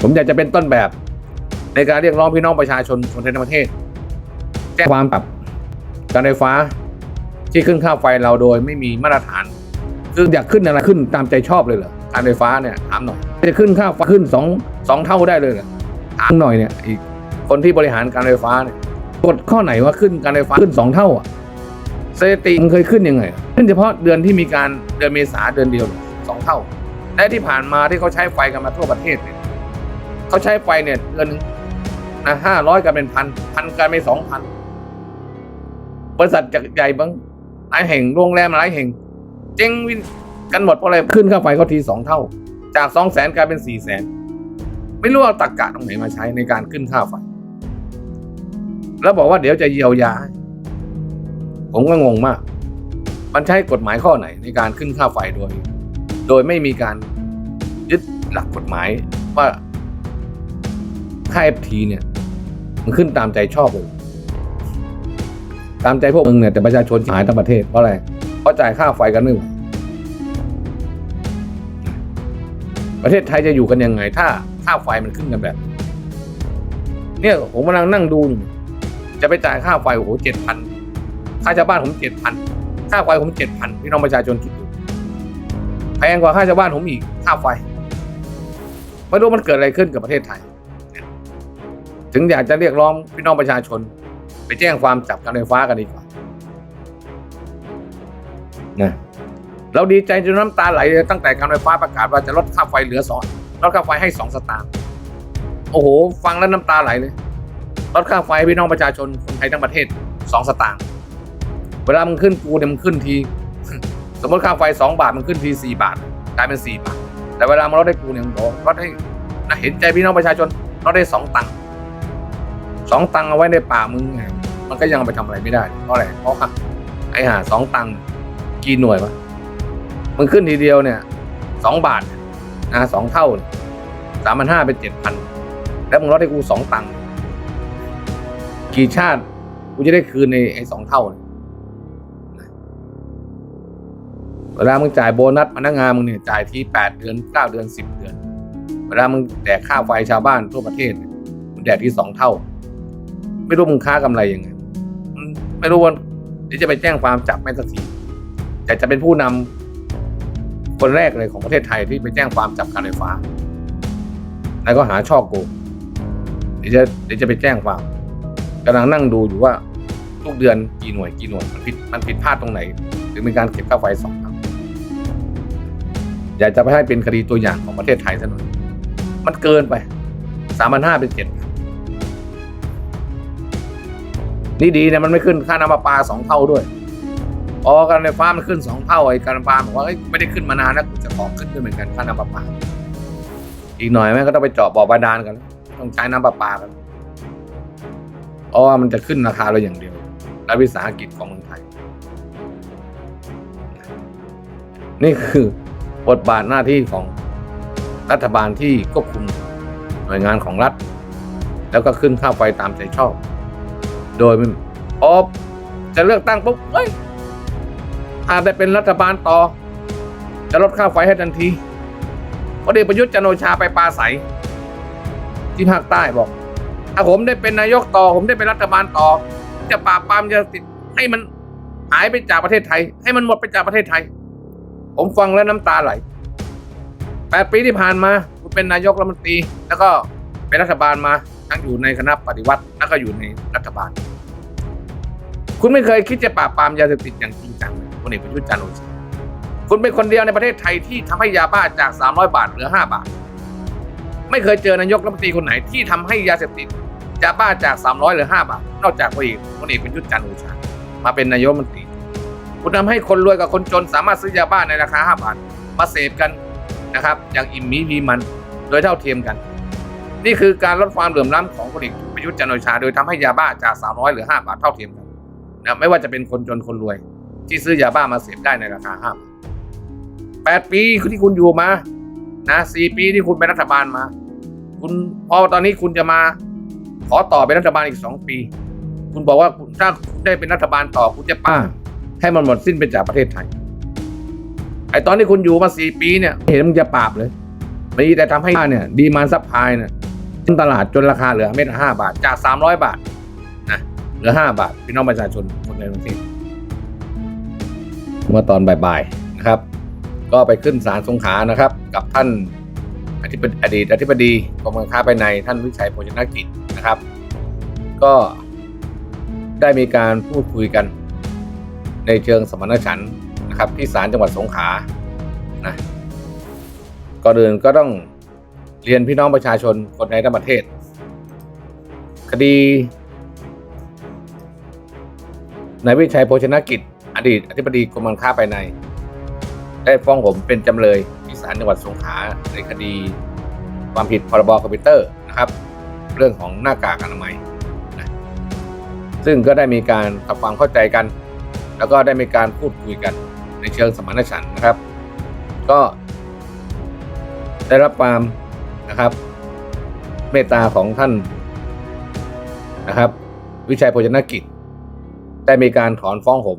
ผมอยากจะเป็นต้นแบบ ในการเรียกร้องพี่น้องประชาชนคนไทยทั้งประเทศแจ้งความปรับการไฟฟ้าที่ขึ้นค่าไฟเราโดยไม่มีมาตรฐาน คืออยากขึ้นอะไรขึ้นตามใจชอบเลยเหรอการไฟฟ้าเนี่ยถามหน่อยจะขึ้นค่าไฟขึ้นสองสองเท่าได้เลยเหรอถามหน่อยเนี่ยอีกคนที่บริหารการไฟฟ้าเนี่ยกฎข้อไหนว่าขึ้นการไฟฟ้าขึ้นสองเท่าอะสถิติมันเคยขึ้นยังไง ขึ้นเฉพาะเดือนที่มีการเดือนเมษาเดือนเดียวสองเท่าและที่ผ่านมาที่เขาใช้ไฟกันมาทั่วประเทศเนี่ย เขาใช้ไฟเนี่ยเดือนหนึงนะห้าร้อยกันเป็นพันพันกันเป็นสองพันบริษัทใหญ่บางหลายแห่งโรงแรมหลายแห่ง เจ๊งวินกันหมดเพราะอะไรขึ้นค่าไฟเขาทีสองเท่า จากสองแสนกลายเป็นสี่แสนไม่รู้เอาตักกะตรงไหนมาใช้ในการขึ้นค่าไฟแล้วบอกว่าเดี๋ยวจะเยียวยา ผมก็งงมาก มันใช้กฎหมายข้อไหนในการขึ้นค่าไฟโดย โดยไม่มีการยึดหลักกฎหมายว่า ค่า FT เนี่ย มันขึ้นตามใจชอบเลยตามใจพวกมึงเนี่ยแต่ประชาชนหายทั้งประเทศเพราะอะไร เพราะจ่ายค่าไฟกันไม่ไหวประเทศไทยจะอยู่กันยังไง ถ้าค่าไฟมันขึ้นกันแบบ เนี่ยผมกำลังนั่งดูอยู่จะไปจ่ายค่าไฟโอ้โหเจ็ดพันค่าชาวบ้านผมเจ็ดพันค่าไฟผมเจ็ดพันพี่น้องประชาชนคิดดูแพงกว่าค่าชาวบ้านผมอีกค่าไฟไม่รู้มันเกิดอะไรขึ้นกับประเทศไทย ถึงอยากจะเรียกร้องพี่น้องประชาชน ไปแจ้งความจับการไฟฟ้ากันดีกว่านะเราดีใจจนน้ำตาไหลตั้งแต่การไฟฟ้าประกาศว่าจะลดค่าไฟเหลือสองลดค่าไฟให้สองสตางค์โอ้โห ฟังแล้วน้ำตาไหลเลยลดค่าไฟพี่น้องประชาชนคนไทยทั้งประเทศสองสตางค์เวลามันขึ้นกูเนี่ยมันขึ้นที สมมติค่าไฟสองบาทมันขึ้นทีสี่บาทกลายเป็นสี่บาท แต่เวลามันลดให้กูเนี่ยมันบอกลดให้นะเห็นใจพี่น้องประชาชนลดได้สองตังค์ สองตังค์เอาไว้ในป่ามึงไงมันก็ยังไปทำอะไรไม่ได้ เพราะอะไรเพราะว่าไอ้หาสองตังค์กี่หน่วยวะมันขึ้นทีเดียวเนี่ยสองบาทนะสองเท่าสามพันห้าเป็นเจ็ดพันแล้วมึงลดให้กูสองตังค์กี่ชาติกูจะได้คืนในไอ้สองเท่าเวลามึงจ่ายโบนัสพนักงานมึงเนี่ยจ่ายทีแปดเดือนเก้าเดือนสิบเดือน เวลามึงแดกค่าไฟชาวบ้านทั่วประเทศมึงแดกที่สองเท่า ไม่รู้มึงค้ากำไรยังไงไม่รู้ว่าเดี๋ยวจะไปแจ้งความจับแม่สักทีแต่จะเป็นผู้นำคนแรกเลยของประเทศไทยที่ไปแจ้งความจับการไฟฟ้า แล้วก็หาช่อโกงเดี๋ยวจะเดี๋ยวจะไปแจ้งความกำลังนั่งดูอยู่ว่าทุกเดือนกี่หน่วยกี่หน่วยมันผิดมันผิดพลาดตรงไหนถึงเป็นการเก็บค่าไฟสองเท่าอยากจะไปให้เป็นคดีตัวอย่างของประเทศไทยซะหน่อยมันเกินไปสามพันห้าเป็นเจ็ด ดีเนี่ยมันไม่ขึ้นค่าน้ำประปาสองเท่าด้วยพอการไฟฟ้ามันขึ้นสองเท่าไอ้การไฟฟ้าบอกว่าไม่ได้ขึ้นมานานแล้วกูจะขอขึ้นด้วยเหมือนกันค่าน้ำประปา อีกหน่อยแม่ก็ต้องไปเจาะบ่อบาดาลกันต้องใช้น้ำประปากันเพราะว่ามันจะขึ้นราคาเราอย่างเดียวและวิสาหกิจของเมืองไทย นี่คือบทบาทหน้าที่ของรัฐบาลที่ควบคุมหน่วยงานของรัฐ แล้วก็ขึ้นค่าไฟตามใจชอบ โดยมันพอจะเลือกตั้งปุ๊บเฮ้ยอาจได้เป็นรัฐบาลต่อ จะลดค่าไฟให้ทันทีพลเอกประยุทธ์จันโอชาไปปราศัยที่ภาคใต้บอก ถ้าผมได้เป็นนายกต่อ ผมได้เป็นรัฐบาลต่อ จะปราบปรามยาติดให้มันหายไปจากประเทศไทย ให้มันหมดไปจากประเทศไทย ผมฟังแล้วน้ำตาไหลแปดปีที่ผ่านมาผมเป็นนายกรัฐมนตรีแล้วก็ เป็นรัฐบาลมาทั้งอยู่ในคณะปฏิวัติแล้วก็อยู่ในรัฐบาล คุณไม่เคยคิดจะปราบปรามยาเสพติดอย่างจริงจังเลยพลเอกประยุทธ์จันทร์โอชาคุณเป็นคนเดียวในประเทศไทยที่ทำให้ยาบ้าจาก 300 บาทเหลือ 5 บาท ไม่เคยเจอนายกรัฐมนตรีคนไหนที่ทำให้ยาเสพติดยาบ้าจาก 300เหลือ 5 บาท นอกจากพลเอกพลเอกประยุทธ์จันทร์โอชามาเป็นนายกรัฐมนตรีคุณทำให้คนรวยกับคนจนสามารถซื้อยาบ้าในราคา 5 บาท มาเสพกันนะครับอย่างอิ่มมีพีมันโดยเท่าเทียมกัน นี่คือการลดความเหลื่อมล้ำของพลเอกประยุทธ์จันทร์โอชา โดยทำให้ยาบ้าจาก 300เหลือ 5 บาทเท่าเทียมกันนะไม่ว่าจะเป็นคนจนคนรวย ที่ซื้อยาบ้ามาเสพได้ในราคา5บาท8ปีที่คุณอยู่มานะ4ปีที่คุณเป็นรัฐบาลมา คุณพอตอนนี้คุณจะมาขอต่อเป็นรัฐบาลอีก2ปี คุณบอกว่าถ้าคุณได้เป็นรัฐบาลต่อคุณจะป้า ให้มันหมดสิ้นไปจากประเทศไทยไอตอนที่คุณอยู่มาสี่ปีเนี่ยเห็นมึงจะปราบเลยมีแต่ทำให้เนี่ย ดีมานซัพพลายเนี่ยขึ้น ตลาดจนราคาเหลือเม็ดห้าบาท จากสามร้อยบาทนะเหลือห้าบาทพี่น้องประชาชนคนในกรุงเทพเมื่อตอนบ่ายๆนะครับ ก็ไปขึ้นศาลสงขลานะครับ กับท่านอธิบดีอดีตอธิบดีกรมการค้าภายในท่านวิชัยโภชนกิจนะครับ ก็ได้มีการพูดคุยกัน ในเชิงสมรรถฉันนะครับ ที่ศาลจังหวัดสงขลานะก่อนอื่นก็ต้อง เรียนพี่น้องประชาชนคนในทั้งประเทศ คดีนายวิชัยโภชนกิจ อดีตอธิบดีกรมการค้าภายใน ได้ฟ้องผมเป็นจำเลยที่ศาลจังหวัดสงขลาในคดี ความผิดพรบคอมพิวเตอร์นะครับ เรื่องของหน้ากากอนามัยนะซึ่งก็ได้มีการทำความเข้าใจกัน แล้วก็ได้มีการพูดคุยกันในเชิงสมานฉันท์นะครับ ก็ได้รับความ นะครับ เมตตาของท่านนะครับ วิชัยโภชนกิจ ได้มีการถอนฟ้องผม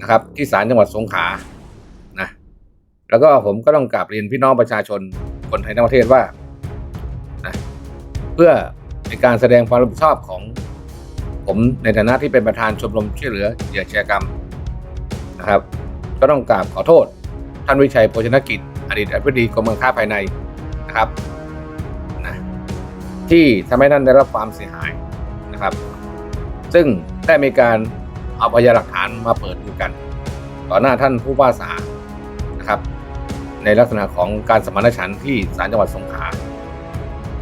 นะครับ ที่ศาลจังหวัดสงขลานะแล้วก็ผมก็ต้องกราบเรียนพี่น้องประชาชนคนไทยทั้งประเทศว่านะเพื่อในการแสดงความรับผิดชอบของผมในฐานะที่เป็นประธานชมรมช่วยเหลือเหยื่ออาชญากรรมนะครับ ก็ต้องกราบขอโทษ ท่านวิชัยโภชนกิจ อดีตอธิบดีกรมการค้าภายใน นะครับนะที่ทำให้ท่านได้รับความเสียหายนะครับ ซึ่งได้มีการเอาพยานหลักฐานมาเปิดดูกัน ต่อหน้าท่านผู้ว่าสานะครับ ในลักษณะของการสมานฉันท์ที่ศาลจังหวัดสงขลา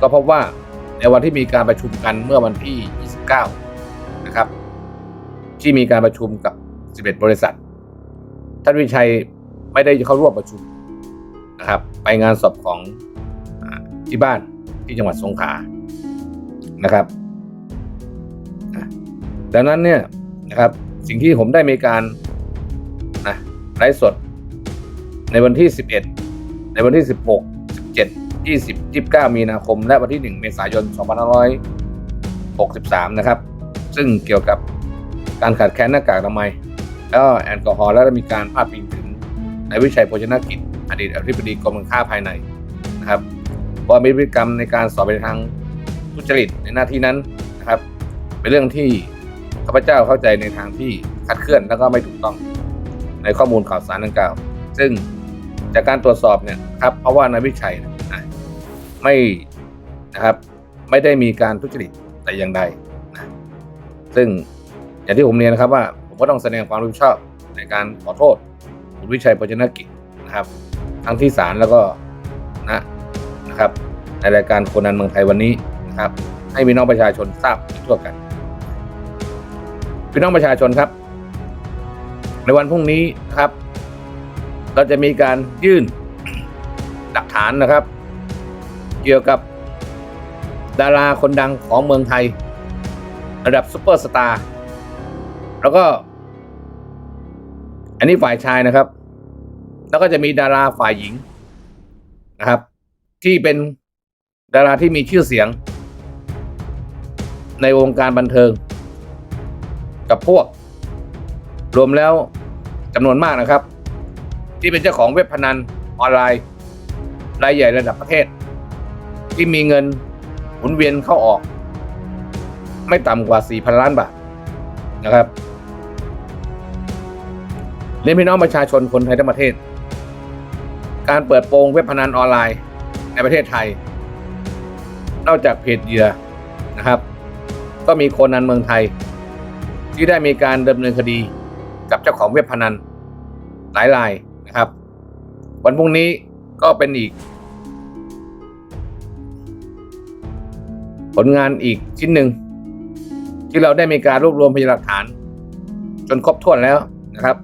ก็พบว่าในวันที่มีการประชุมกันเมื่อวันที่ 29 นะครับ ที่มีการประชุมกับ 11 บริษัท ท่านวิชัยไม่ได้เข้าร่วมประชุมนะครับ ไปงานศพของ ที่บ้านที่จังหวัดสงขลานะครับดังนั้นเนี่ยนะครับสิ่งที่ผมได้มีการนะไลฟ์สด ในวันที่ 11 ในวันที่ 16 17 20 29 มีนาคม และวันที่ 1 เมษายน 2563 นะครับ ซึ่งเกี่ยวกับการขาดแคลนหน้ากากอนามัย แล้วแอลกอฮอล์แล้วมีการพาดพิงถึงนายวิชัยโภชนกิจ อดีตอธิบดีกรมการค้าภายในนะครับ ว่ามีพฤติกรรมในการสอบไปทางทุจริตในหน้าที่นั้นนะครับ เป็นเรื่องที่ข้าพเจ้าเข้าใจในทางที่คลาดเคลื่อนแล้วก็ไม่ถูกต้องในข้อมูลข่าวสารดังกล่าว ซึ่งจากการตรวจสอบเนี่ยครับเพราะว่านายวิชัยนะไม่นะครับไม่ได้มีการทุจริตแต่อย่างใดนะซึ่งอย่างที่ผมเรียนนะครับว่า ผมก็ต้องแสดงความรับผิดชอบในการขอโทษคุณวิชัยโภชนกิจนะครับ ทั้งที่ศาลแล้วก็นะ นะครับในรายการโคนันเมืองไทยวันนี้นะครับ ให้พี่น้องประชาชนทราบทั่วกัน พี่น้องประชาชนครับ ในวันพรุ่งนี้นะครับ เราจะมีการยื่นหลักฐานนะครับ เกี่ยวกับดาราคนดังของเมืองไทย ระดับซุปเปอร์สตาร์แล้วก็ อันนี้ฝ่ายชายนะครับ แล้วก็จะมีดาราฝ่ายหญิงนะครับ ที่เป็นดาราที่มีชื่อเสียง ในวงการบันเทิง กับพวก รวมแล้วจำนวนมากนะครับ ที่เป็นเจ้าของเว็บพนันออนไลน์รายใหญ่ระดับประเทศ ที่มีเงินหมุนเวียนเข้าออก ไม่ต่ำกว่า 4,000 ล้านบาทนะครับเรียนพี่น้องประชาชนคนไทยทั้งประเทศ การเปิดโปงเว็บพนันออนไลน์ ประเทศไทย นอกจากเพจเหยื่อนะครับ ก็มีโคนนันเมืองไทย ที่ได้มีการดำเนินคดีกับเจ้าของเว็บพนันหลายรายนะครับ วันพรุ่งนี้ก็เป็นอีก ผลงานอีกชิ้นหนึ่ง ที่เราได้มีการรวบรวมพยานหลักฐาน จนครบถ้วนแล้วนะครับ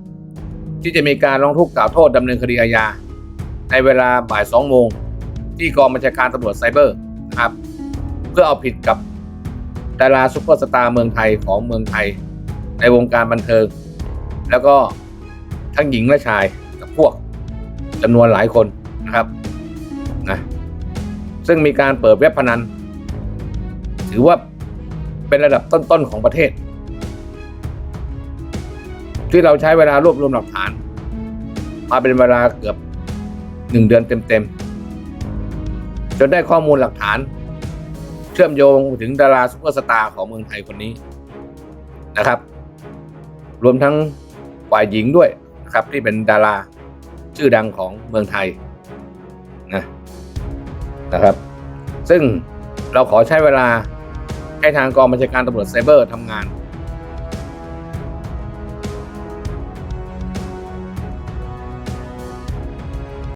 ที่จะมีการร้องทุกข์กล่าวโทษดำเนินคดีอาญาในเวลาบ่ายสองโมง ที่กองบัญชาการตำรวจไซเบอร์นะครับ เพื่อเอาผิดกับดาราซุปเปอร์สตาร์เมืองไทยของเมืองไทย ในวงการบันเทิง แล้วก็ทั้งหญิงและชายกับพวกจำนวนหลายคนนะครับนะซึ่งมีการเปิดเว็บพนัน ถือว่าเป็นระดับต้นๆของประเทศ ที่เราใช้เวลารวบรวมหลักฐาน มาเป็นเวลาเกือบหนึ่งเดือนเต็มๆ จนได้ข้อมูลหลักฐาน เชื่อมโยงถึงดาราซุปเปอร์สตาร์ของเมืองไทยคนนี้นะครับ รวมทั้งฝ่ายหญิงด้วยนะครับที่เป็นดาราชื่อดังของเมืองไทยนะนะครับ ซึ่งเราขอใช้เวลาให้ทางกองบัญชาการตำรวจไซเบอร์ทำงาน